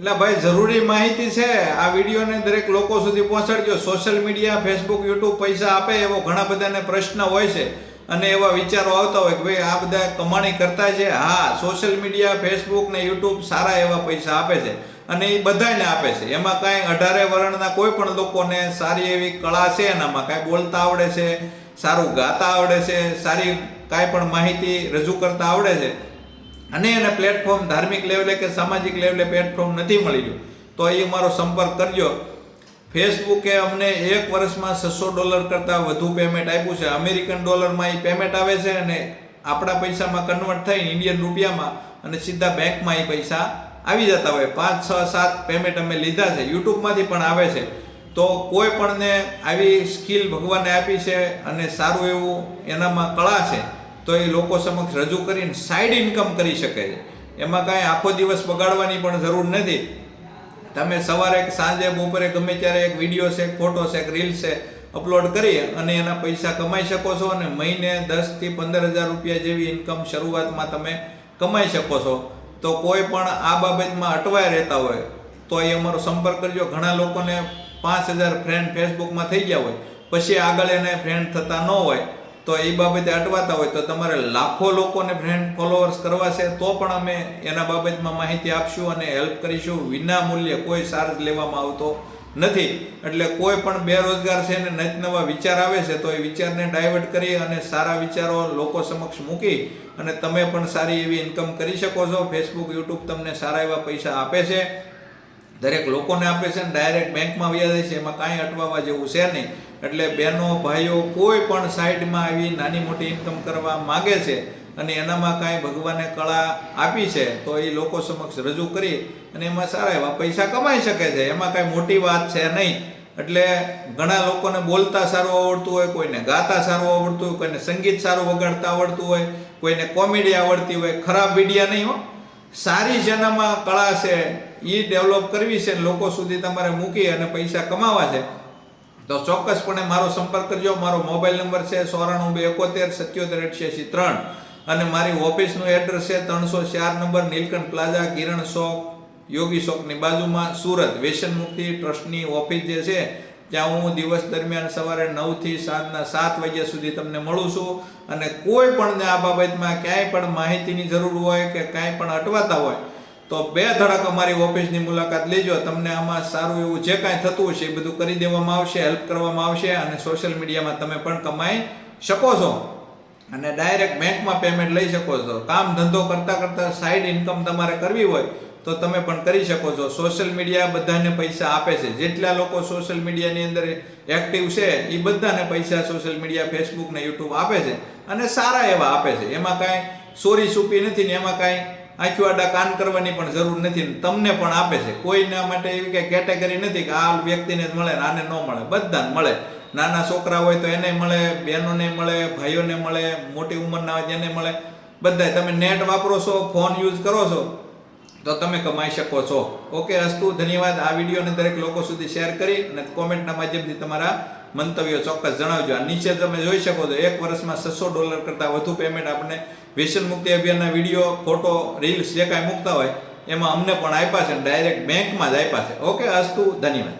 એટલે ભાઈ, જરૂરી માહિતી છે, આ વિડીયોને દરેક લોકો સુધી પહોંચાડજો. સોશિયલ મીડિયા ફેસબુક યુટ્યુબ પૈસા આપે એવો ઘણા બધાને પ્રશ્ન હોય છે અને એવા વિચારો આવતા હોય કે ભાઈ, આ બધા કમાણી કરતા છે. હા સોશિયલ મીડિયા ફેસબુક ને યુટ્યુબ સારા એવા પૈસા આપે છે અને એ બધાને આપે છે. એમાં કાંઈ અઢારે વર્ણના કોઈ પણ લોકોને સારી એવી કળા છે એનામાં કાંઈ બોલતા આવડે છે, સારું ગાતા આવડે છે, સારી કાંઈ પણ માહિતી રજૂ કરતા આવડે છે. અને એને પ્લેટફોર્મ ધાર્મિક લેવલે કે સામાજિક લેવલે પ્લેટફોર્મ નથી મળી રહ્યું. તો એ મારો સંપર્ક કરજો. ફેસબુકે અમને એક વર્ષમાં છસો ડોલર કરતાં વધુ પેમેન્ટ આપ્યું છે. અમેરિકન ડોલરમાં એ પેમેન્ટ આવે છે અને આપણા પૈસામાં કન્વર્ટ થઈ ઇન્ડિયન રૂપિયામાં અને સીધા બેંકમાં એ પૈસા આવી જતા હોય. પાંચ, છ, સાત પેમેન્ટ અમે લીધા છે. યુટ્યુબમાંથી પણ આવે છે. તો કોઈ પણને આવી સ્કિલ ભગવાને આપી છે અને સારું એવું એનામાં કળા છે. તો એ લોકો સમક્ષ રજૂ કરીને સાઈડ ઇન્કમ કરી શકે છે. એમાં કાંઈ આખો દિવસ બગાડવાની પણ જરૂર નથી. તમે સવારે સાંજે, બપોરે ગમે ત્યારે એક વીડિયો છે, એક ફોટો છે, એક રીલ છે અપલોડ કરી અને એના પૈસા કમાઈ શકો છો અને મહિને દસથી પંદર હજાર રૂપિયા જેવી ઇન્કમ શરૂઆતમાં તમે કમાઈ શકો છો. તો કોઈ પણ આ બાબતમાં અટવાય રહેતા હોય, તો એ અમારો સંપર્ક કરજો. ઘણા લોકોને પાંચ હજાર ફ્રેન્ડ ફેસબુકમાં થઈ ગયા હોય, પછી આગળ એને ફ્રેન્ડ થતા ન હોય. તો એ બાબતે અટવાતા હોય તો તમારે લાખો લોકોને ફ્રેન્ડ ફોલોઅર્સ કરવા છે, તો પણ અમે એના બાબતમાં માહિતી આપશું અને હેલ્પ કરીશું. વિના મૂલ્યે કોઈ ચાર્જ લેવામાં આવતો નથી. એટલે કોઈ પણ બેરોજગાર છે ને નત નવા વિચાર આવે છે, તો એ વિચારને ડાયવર્ટ કરી અને સારા વિચારો લોકો સમક્ષ મૂકી અને તમે પણ સારી એવી ઇન્કમ કરી શકો છો. ફેસબુક યુટ્યુબ તમને સારા એવા પૈસા આપે છે. દરેક લોકોને આપે છે ને ડાયરેક્ટ બેંકમાં વ્યાજ જાય છે, એમાં કાંઈ અટવાવા જેવું છે નહીં. એટલે બહેનો, ભાઈઓ કોઈ પણ સાઈડમાં આવી નાની મોટી ઇન્કમ કરવા માગે છે અને એનામાં કાંઈ ભગવાને કળા આપી છે, તો એ લોકો સમક્ષ રજૂ કરી અને એમાં સારા એવા પૈસા કમાઈ શકે છે. એમાં કાંઈ મોટી વાત છે નહીં. એટલે ઘણા લોકોને બોલતા સારું આવડતું હોય, કોઈને ગાતા સારું આવડતું હોય, કોઈને સંગીત સારું વગાડતા આવડતું હોય, કોઈને કોમેડી આવડતી હોય, ખરાબ વિડીયા નહીં હો. સારી જેનામાં કળા છે એ ડેવલપ કરવી છે લોકો સુધી તમારે મૂકી અને પૈસા કમાવા છે. તો ચોક્કસપણે મારો સંપર્ક કરજો. મારો મોબાઈલ નંબર છે સોરાણું બે એકોતેર સત્યોતેર અઠ્યાસી ત્રણ અને મારી ઓફિસનું એડ્રેસ છે ત્રણસો ચાર નંબર નીલકંઠ પ્લાઝા, કિરણ ચોક, યોગી શોકની બાજુમાં, સુરત. વ્યસન મુક્તિ ટ્રસ્ટની ઓફિસ જે છે ત્યાં હું દિવસ દરમિયાન સવારે નવથી સાંજના સાત વાગ્યા સુધી તમને મળું છું અને કોઈ પણ આ બાબતમાં ક્યાંય પણ માહિતીની જરૂર હોય કે કાંઈ પણ અટવાતા હોય, તો બે ધડક અમારી ઓફિસની મુલાકાત લેજો. તમને આમાં સારું એવું જે કાંઈ થતું હશે એ બધું કરી દેવામાં આવશે, હેલ્પ કરવામાં આવશે અને સોશિયલ મીડિયામાં તમે પણ કમાઈ શકો છો. અને ડાયરેક્ટ બેંકમાં પેમેન્ટ લઈ શકો છો. કામ ધંધો કરતાં કરતાં સાઈડ ઇન્કમ તમારે કરવી હોય તો તમે પણ કરી શકો છો. સોશિયલ મીડિયા બધાને પૈસા આપે છે. જેટલા લોકો સોશિયલ મીડિયાની અંદર એક્ટિવ છે એ બધાને પૈસા સોશિયલ મીડિયા ફેસબુક ને યુટ્યુબ આપે છે અને સારા એવા આપે છે. એમાં કાંઈ ચોરી છૂપી નથી ને એમાં કાંઈ આંખી આડા કાન કરવાની પણ જરૂર નથી તમને પણ આપે છે. કોઈના માટે એવી કઈ કેટેગરી નથી કે આ વ્યક્તિને જ મળે આને ન મળે. બધાને મળે. નાના છોકરા હોય તો એને મળે, બહેનોને મળે, ભાઈઓને મળે, મોટી ઉંમરના હોય એને મળે. બધાય. તમે નેટ વાપરો છો ફોન યુઝ કરો છો તો તમે કમાઈ શકો છો. ઓકે, અસ્તુ, ધન્યવાદ. આ વિડીયોને દરેક લોકો સુધી શેર કરી અને કોમેન્ટના માધ્યમથી તમારા મંતવ્યો ચોક્કસ જણાવજો. આ નીચે તમે જોઈ શકો છો, એક વર્ષમાં છસો ડોલર કરતાં વધુ પેમેન્ટ આપણને વ્યસન મુક્તિ અભિયાનના વીડિયો, ફોટો રીલ્સ જે કાંઈ મૂકતા હોય, એમાં અમને પણ આપ્યા છે ડાયરેક્ટ બેંકમાં જ આપ્યા છે. ઓકે, અસ્તુ, ધન્યવાદ.